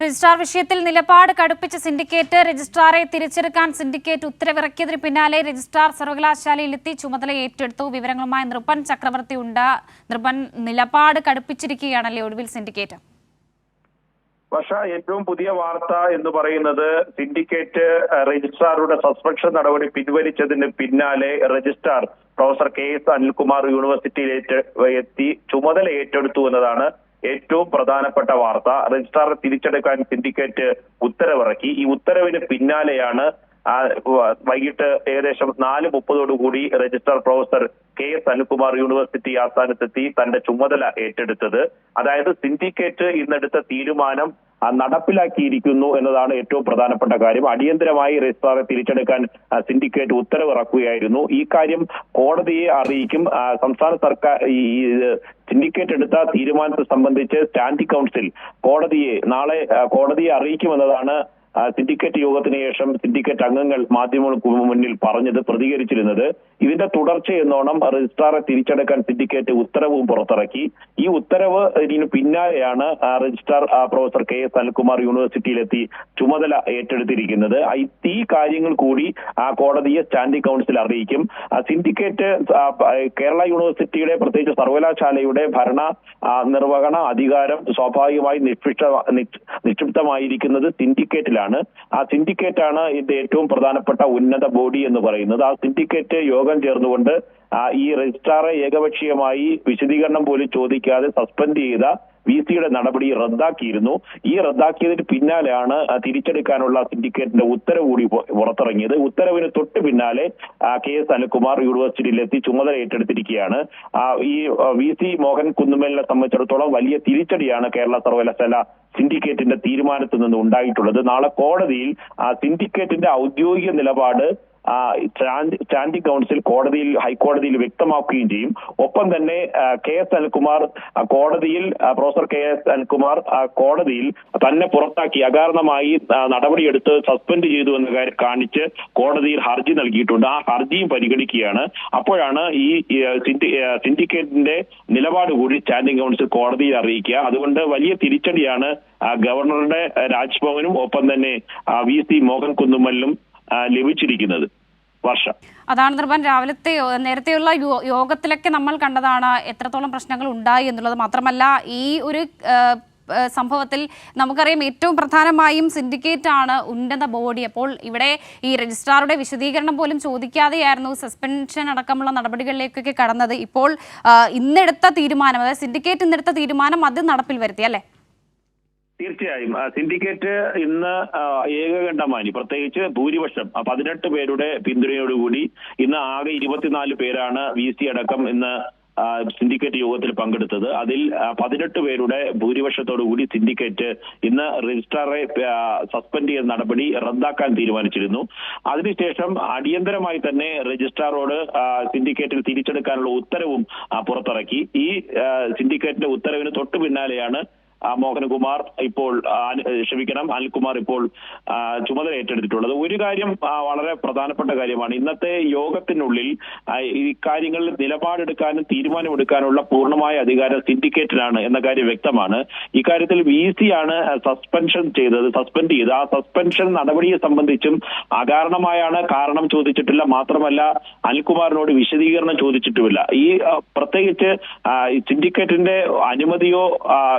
Registrar വിഷയത്തിൽ നിലപാട് കടുപ്പിച്ച syndicate രജിസ്ട്രാറെ തിരിച്ചെടുക്കാൻ സിൻഡിക്കേറ്റ് ഉത്തരവിറക്കിയതിന് പിന്നാലെ രജിസ്ട്രാർ സർവകലാശാലയിലെത്തി ചുമതല ഏറ്റെടുത്തു. വിവരങ്ങളുമായി നൃപൻ ചക്രവർത്തി ഉണ്ട്. നൃപൻ നിലപാട് കടുപ്പിച്ചിരിക്കുകയാണല്ലേ ഒടുവിൽ സിൻഡിക്കേറ്റ്? വർഷ ഏറ്റവും പുതിയ വാർത്ത എന്ന് പറയുന്നത് സിൻഡിക്കേറ്റ് രജിസ്ട്രാറുടെ സസ്പെൻഷൻ നടപടി പിൻവലിച്ചതിന് പിന്നാലെ registrar professor K S Anilkumar യൂണിവേഴ്സിറ്റിയിലേക്ക് എത്തി ചുമതല ഏറ്റെടുത്തു എന്നതാണ് ഏറ്റവും പ്രധാനപ്പെട്ട വാർത്ത. രജിസ്ട്രാറെ തിരിച്ചെടുക്കാൻ സിൻഡിക്കേറ്റ് ഉത്തരവിറക്കി. ഈ ഉത്തരവിന് പിന്നാലെയാണ് വൈകിട്ട് ഏകദേശം നാല് മുപ്പതോടുകൂടി registrar professor K S Anukumar university ആസ്ഥാനത്തെത്തി തന്റെ ചുമതല ഏറ്റെടുത്തത്. അതായത് സിൻഡിക്കേറ്റ് ഇന്നെടുത്ത തീരുമാനം നടപ്പിലാക്കിയിരിക്കുന്നു എന്നതാണ് ഏറ്റവും പ്രധാനപ്പെട്ട കാര്യം. അടിയന്തരമായി രജിസ്ട്രാറെ തിരിച്ചെടുക്കാൻ സിൻഡിക്കേറ്റ് ഉത്തരവിറക്കുകയായിരുന്നു. ഈ കാര്യം കോടതിയെ അറിയിക്കും. സംസ്ഥാന സർക്കാർ ഈ സിൻഡിക്കേറ്റ് എടുത്ത തീരുമാനത്തെ സംബന്ധിച്ച് സ്റ്റാൻഡിംഗ് കൗൺസിൽ കോടതിയെ നാളെ കോടതിയെ അറിയിക്കുമെന്നതാണ് സിൻഡിക്കേറ്റ് യോഗത്തിന് ശേഷം സിൻഡിക്കേറ്റ് അംഗങ്ങൾ മാധ്യമങ്ങൾക്ക് മുന്നിൽ പറഞ്ഞത് പ്രതികരിച്ചിരുന്നത് ഇതിന്റെ തുടർച്ച എന്നോണം രജിസ്ട്രാറെ തിരിച്ചെടുക്കാൻ സിൻഡിക്കേറ്റ് ഉത്തരവും പുറത്തിറക്കി. ഈ ഉത്തരവ് ഇതിന് പിന്നാലെയാണ് registrar professor K S Anilkumar യൂണിവേഴ്സിറ്റിയിലെത്തി ചുമതല ഏറ്റെടുത്തിരിക്കുന്നത്. ഈ- കാര്യങ്ങൾ കൂടി ആ കോടതിയെ സ്റ്റാൻഡിംഗ് കൗൺസിൽ അറിയിക്കും. സിൻഡിക്കേറ്റ് കേരള യൂണിവേഴ്സിറ്റിയുടെ പ്രത്യേകിച്ച് സർവകലാശാലയുടെ ഭരണ നിർവഹണ അധികാരം സ്വാഭാവികമായി നിക്ഷിപ്ത നിക്ഷ്- നിക്ഷിപ്തമായിരിക്കുന്നത് സിൻഡിക്കേറ്റിലാണ് ആ സിൻഡിക്കേറ്റാണ് ഇതിന്റെ ഏറ്റവും പ്രധാനപ്പെട്ട ഉന്നത ബോഡി എന്ന് പറയുന്നത്. ആ സിൻഡിക്കേറ്റ് യോഗം ചേർന്നുകൊണ്ട് ഈ രജിസ്ട്രാറെ ഏകപക്ഷീയമായി വിശദീകരണം പോലും ചോദിക്കാതെ സസ്പെൻഡ് ചെയ്ത വി സിയുടെ നടപടി റദ്ദാക്കിയിരുന്നു. ഈ റദ്ദാക്കിയതിന് പിന്നാലെയാണ് തിരിച്ചെടുക്കാനുള്ള സിൻഡിക്കേറ്റിന്റെ ഉത്തരവ് കൂടി പുറത്തിറങ്ങിയത്. ഉത്തരവിന് തൊട്ട് പിന്നാലെ കെ എസ് അനിൽകുമാർ യൂണിവേഴ്സിറ്റിയിലെത്തി ചുമതല ഏറ്റെടുത്തിരിക്കുകയാണ്. ഈ വി സി മോഹൻ കുന്നുമേലിനെ സംബന്ധിച്ചിടത്തോളം വലിയ തിരിച്ചടിയാണ് കേരള സർവകലാശാല സിൻഡിക്കേറ്റിന്റെ തീരുമാനത്തിൽ നിന്ന് ഉണ്ടായിട്ടുള്ളത്. നാളെ കോടതിയിൽ സിൻഡിക്കേറ്റിന്റെ ഔദ്യോഗിക നിലപാട് സ്റ്റാൻഡിംഗ് കൗൺസിൽ കോടതിയിൽ ഹൈക്കോടതിയിൽ വ്യക്തമാക്കുകയും ചെയ്യും. ഒപ്പം തന്നെ കെ എസ് അനിൽകുമാർ കോടതിയിൽ പ്രൊഫസർ കെ എസ് അനിൽകുമാർ കോടതിയിൽ തന്നെ പുറത്താക്കി അകാരണമായി നടപടിയെടുത്ത് സസ്പെൻഡ് ചെയ്തു എന്ന കാര്യം കാണിച്ച് കോടതിയിൽ ഹർജി നൽകിയിട്ടുണ്ട്. ആ ഹർജിയും പരിഗണിക്കുകയാണ്. അപ്പോഴാണ് ഈ സിൻഡിക്കേറ്റിന്റെ നിലപാട് കൂടി സ്റ്റാൻഡിംഗ് കൗൺസിൽ കോടതിയിൽ അറിയിക്കുക. അതുകൊണ്ട് വലിയ തിരിച്ചടിയാണ് ഗവർണറുടെ രാജ്ഭവനും ഒപ്പം തന്നെ വി. സി. മോഹൻ കുന്നുമലിനും ലഭിച്ചിരിക്കുന്നത്. വർഷ. അതാണ് നിർബൻ രാവിലത്തെ നേരത്തെയുള്ള യോഗത്തിലൊക്കെ നമ്മൾ കണ്ടതാണ് എത്രത്തോളം പ്രശ്നങ്ങൾ ഉണ്ടായി എന്നുള്ളത്. മാത്രമല്ല ഈ ഒരു സംഭവത്തിൽ നമുക്കറിയാം ഏറ്റവും പ്രധാനമായും സിൻഡിക്കേറ്റ് ആണ് ഉന്നത ബോഡി. അപ്പോൾ ഇവിടെ ഈ രജിസ്ട്രാറുടെ വിശദീകരണം പോലും ചോദിക്കാതെയായിരുന്നു സസ്പെൻഷൻ അടക്കമുള്ള നടപടികളിലേക്കൊക്കെ കടന്നത്. ഇപ്പോൾ ഇന്നെടുത്ത തീരുമാനം അതായത് സിൻഡിക്കേറ്റ് ഇന്നെടുത്ത തീരുമാനം അത് നടപ്പിൽ വരുത്തി അല്ലേ? തീർച്ചയായും സിൻഡിക്കേറ്റ് ഇന്ന് ഏകകണ്ഠമായി പ്രത്യേകിച്ച് ഭൂരിപക്ഷം പതിനെട്ട് പേരുടെ പിന്തുണയോടുകൂടി ഇന്ന് ആകെ ഇരുപത്തിനാല് പേരാണ് വി സി അടക്കം ഇന്ന് സിൻഡിക്കേറ്റ് യോഗത്തിൽ പങ്കെടുത്തത്. അതിൽ പതിനെട്ട് പേരുടെ ഭൂരിപക്ഷത്തോടുകൂടി സിൻഡിക്കേറ്റ് ഇന്ന് രജിസ്ട്രാറെ സസ്പെൻഡ് ചെയ്ത നടപടി റദ്ദാക്കാൻ തീരുമാനിച്ചിരുന്നു. അതിനുശേഷം അടിയന്തരമായി തന്നെ രജിസ്ട്രാറോട് സിൻഡിക്കേറ്റിൽ തിരിച്ചെടുക്കാനുള്ള ഉത്തരവും പുറത്തിറക്കി. ഈ സിൻഡിക്കേറ്റിന്റെ ഉത്തരവിന് തൊട്ടു പിന്നാലെയാണ് മോഹനകുമാർ ഇപ്പോൾ ക്ഷമിക്കണം അനിൽകുമാർ ഇപ്പോൾ ചുമതല ഏറ്റെടുത്തിട്ടുള്ളത്. ഒരു കാര്യം വളരെ പ്രധാനപ്പെട്ട കാര്യമാണ്. ഇന്നത്തെ യോഗത്തിനുള്ളിൽ ഇക്കാര്യങ്ങളിൽ നിലപാടെടുക്കാനും തീരുമാനമെടുക്കാനുള്ള പൂർണമായ അധികാരം സിൻഡിക്കേറ്റിനാണ് എന്ന കാര്യം വ്യക്തമാണ്. ഇക്കാര്യത്തിൽ വി സി ആണ് സസ്പെൻഷൻ ചെയ്തത് സസ്പെൻഡ് ചെയ്ത്. ആ സസ്പെൻഷൻ നടപടിയെ സംബന്ധിച്ചും അകാരണമായാണ് കാരണം ചോദിച്ചിട്ടില്ല. മാത്രമല്ല അനിൽകുമാറിനോട് വിശദീകരണം ചോദിച്ചിട്ടുമില്ല. ഈ പ്രത്യേകിച്ച് സിൻഡിക്കേറ്റിന്റെ അനുമതിയോ ആ,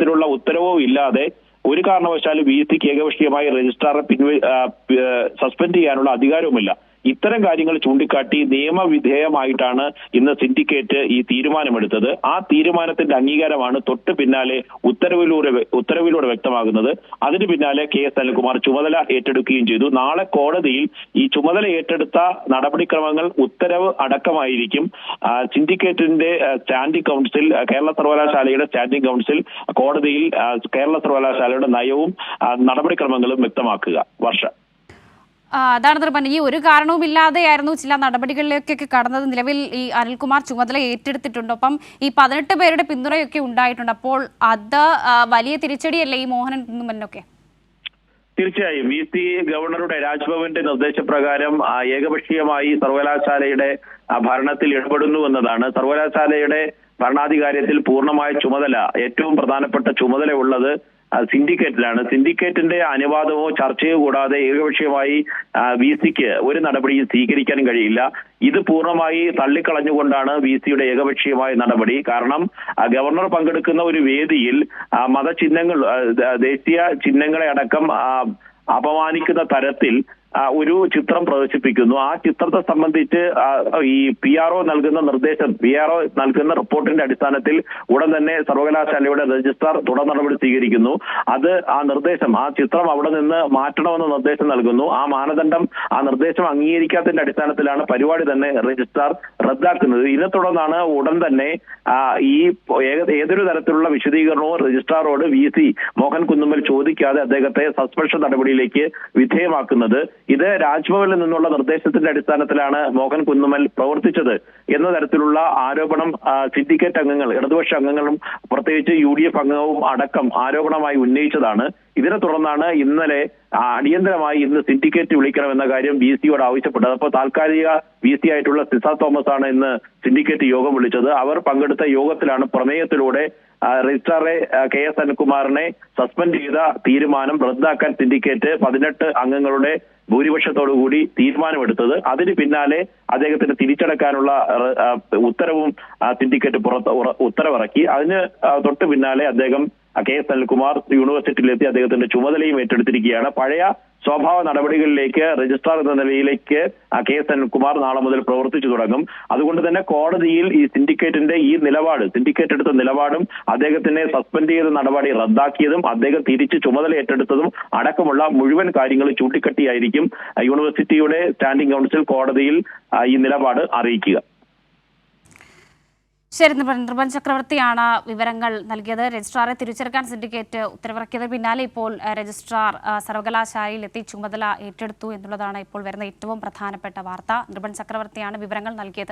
ഈ കാര്യത്തിലുള്ള ഉത്തരവോ ഇല്ലാതെ ഒരു കാരണവശാലും വി സിക്ക് ഏകപക്ഷീയമായി രജിസ്ട്രാറെ പിൻവ സസ്പെൻഡ് ചെയ്യാനുള്ള അധികാരവുമില്ല. ഇത്തരം കാര്യങ്ങൾ ചൂണ്ടിക്കാട്ടി നിയമവിധേയമായിട്ടാണ് ഇന്ന് സിൻഡിക്കേറ്റ് ഈ തീരുമാനമെടുത്തത്. ആ തീരുമാനത്തിന്റെ അംഗീകാരമാണ് തൊട്ട് പിന്നാലെ ഉത്തരവിലൂടെ ഉത്തരവിലൂടെ വ്യക്തമാകുന്നത്. അതിന് പിന്നാലെ കെ എസ് അനിൽകുമാർ ചുമതല ഏറ്റെടുക്കുകയും ചെയ്തു. നാളെ കോടതിയിൽ ഈ ചുമതല ഏറ്റെടുത്ത നടപടിക്രമങ്ങൾ ഉത്തരവ് അടക്കമായിരിക്കും. സിൻഡിക്കേറ്റിന്റെ സ്റ്റാൻഡിംഗ് കൗൺസിൽ കേരള സർവകലാശാലയുടെ സ്റ്റാൻഡിംഗ് കൗൺസിൽ കോടതിയിൽ കേരള സർവകലാശാലയുടെ നയവും നടപടിക്രമങ്ങളും വ്യക്തമാക്കുക. വർഷ അതാണ് നിർബന്ധം. ഈ ഒരു കാരണവുമില്ലാതെയായിരുന്നു ചില നടപടികളിലേക്കൊക്കെ കടന്നത്. നിലവിൽ ഈ അനിൽകുമാർ ചുമതല ഏറ്റെടുത്തിട്ടുണ്ട്. ഒപ്പം ഈ പതിനെട്ട് പേരുടെ പിന്തുണയൊക്കെ ഉണ്ടായിട്ടുണ്ട്. അപ്പോൾ അത് വലിയ തിരിച്ചടിയല്ലേ ഈ മോഹനൻ കുന്നുമലിനൊക്കെ തീർച്ചയായും. വി സി ഗവർണറുടെ രാജ്ഭവന്റെ നിർദ്ദേശപ്രകാരം ഏകപക്ഷീയമായി സർവകലാശാലയുടെ ഭരണത്തിൽ ഇടപെടുന്നു എന്നതാണ്. സർവകലാശാലയുടെ ഭരണാധികാരത്തിൽ പൂർണമായ ചുമതല ഏറ്റവും പ്രധാനപ്പെട്ട ചുമതല ഉള്ളത് സിൻഡിക്കേറ്റിലാണ്. സിൻഡിക്കേറ്റിന്റെ അനുവാദമോ ചർച്ചയോ കൂടാതെ ഏകപക്ഷീയമായി വി സിക്ക് ഒരു നടപടിയും സ്വീകരിക്കാനും കഴിയില്ല. ഇത് പൂർണമായി തള്ളിക്കളഞ്ഞുകൊണ്ടാണ് വി സിയുടെ ഏകപക്ഷീയമായ നടപടി. കാരണം ഗവർണർ പങ്കെടുക്കുന്ന ഒരു വേദിയിൽ മതചിഹ്നങ്ങൾ ദേശീയ ചിഹ്നങ്ങളെ അടക്കം അപമാനിക്കുന്ന തരത്തിൽ ഒരു ചിത്രം പ്രദർശിപ്പിക്കുന്നു. ആ ചിത്രത്തെ സംബന്ധിച്ച് ഈ പി ആർ ഒ നൽകുന്ന നിർദ്ദേശം പി ആർ ഒ നൽകുന്ന റിപ്പോർട്ടിന്റെ അടിസ്ഥാനത്തിൽ ഉടൻ തന്നെ സർവകലാശാലയുടെ രജിസ്ട്രാർ തുടർ നടപടി സ്വീകരിക്കുന്നു. അത് ആ നിർദ്ദേശം ആ ചിത്രം അവിടെ നിന്ന് മാറ്റണമെന്ന നിർദ്ദേശം നൽകുന്നു. ആ മാനദണ്ഡം ആ നിർദ്ദേശം അംഗീകരിക്കാത്തതിന്റെ അടിസ്ഥാനത്തിലാണ് പരിപാടി തന്നെ രജിസ്ട്രാർ റദ്ദാക്കുന്നത്. ഇതിനെ തുടർന്നാണ് ഉടൻ തന്നെ ഈ ഏതൊരു തരത്തിലുള്ള വിശദീകരണവും രജിസ്ട്രാറോട് വി സി മോഹൻ കുന്നുമ്മൽ ചോദിക്കാതെ അദ്ദേഹത്തെ സസ്പെൻഷൻ നടപടിയിലേക്ക് വിധേയമാക്കുന്നത്. ഇത് രാജ്ഭവനിൽ നിന്നുള്ള നിർദ്ദേശത്തിന്റെ അടിസ്ഥാനത്തിലാണ് മോഹൻ കുന്നുമൽ പ്രവർത്തിച്ചത് എന്ന തരത്തിലുള്ള ആരോപണം സിൻഡിക്കേറ്റ് അംഗങ്ങൾ ഇടതുപക്ഷ അംഗങ്ങളും പ്രത്യേകിച്ച് യു ഡി എഫ് അംഗവും അടക്കം ആരോപണമായി ഉന്നയിച്ചതാണ്. ഇതിനെ തുടർന്നാണ് ഇന്നലെ അടിയന്തരമായി ഇന്ന് സിൻഡിക്കേറ്റ് വിളിക്കണമെന്ന കാര്യം വി സിയോട് ആവശ്യപ്പെട്ടത്. അപ്പോൾ താൽക്കാലിക വി സി ആയിട്ടുള്ള സിസ തോമസ് ആണ് ഇന്ന് സിൻഡിക്കേറ്റ് യോഗം വിളിച്ചത്. അവർ പങ്കെടുത്ത യോഗത്തിലാണ് പ്രമേയത്തിലൂടെ രജിസ്ട്രാറെ കെ എസ് അനിൽകുമാറിനെ സസ്പെൻഡ് ചെയ്ത തീരുമാനം റദ്ദാക്കാൻ സിൻഡിക്കേറ്റ് പതിനെട്ട് അംഗങ്ങളുടെ ഭൂരിപക്ഷത്തോടുകൂടി തീരുമാനമെടുത്തത്. അതിന് പിന്നാലെ അദ്ദേഹത്തിന് തിരിച്ചടക്കാനുള്ള ഉത്തരവും സിൻഡിക്കേറ്റ് പുറത്ത് ഉത്തരവിറക്കി. അതിന് തൊട്ട് പിന്നാലെ അദ്ദേഹം കെ എസ് അനിൽകുമാർ യൂണിവേഴ്സിറ്റിയിലെത്തി അദ്ദേഹത്തിന്റെ ചുമതലയും ഏറ്റെടുത്തിരിക്കുകയാണ്. പഴയ സ്വഭാവ നടപടികളിലേക്ക് രജിസ്ട്രാർ എന്ന നിലയിലേക്ക് കെ എസ് അനിൽകുമാർ നാളെ മുതൽ പ്രവർത്തിച്ചു തുടങ്ങും. അതുകൊണ്ട് തന്നെ കോടതിയിൽ ഈ സിൻഡിക്കേറ്റിന്റെ ഈ നിലപാട് സിൻഡിക്കേറ്റ് എടുത്ത നിലപാടും അദ്ദേഹത്തിനെ സസ്പെൻഡ് ചെയ്ത നടപടി റദ്ദാക്കിയതും അദ്ദേഹം തിരിച്ച് ചുമതല ഏറ്റെടുത്തതും അടക്കമുള്ള മുഴുവൻ കാര്യങ്ങൾ ചൂണ്ടിക്കട്ടിയായിരിക്കും. യൂണിവേഴ്സിറ്റിയുടെ സ്റ്റാൻഡിംഗ് കൗൺസിൽ കോടതിയിൽ ഈ നിലപാട് അറിയിക്കുക. ശരി നിർഭൻ ചക്രവർത്തിയാണ് വിവരങ്ങൾ നൽകിയത്. രജിസ്ട്രാറെ തിരിച്ചെടുക്കാൻ സിൻഡിക്കേറ്റ് ഉത്തരവിറക്കിയത്. പിന്നാലെ ഇപ്പോൾ രജിസ്ട്രാർ സർവകലാശാലയിൽ എത്തി ചുമതല ഏറ്റെടുത്തു എന്നുള്ളതാണ് ഇപ്പോൾ വരുന്ന ഏറ്റവും പ്രധാനപ്പെട്ട വാർത്ത. നിർബൻ ചക്രവർത്തിയാണ് വിവരങ്ങൾ നൽകിയത്.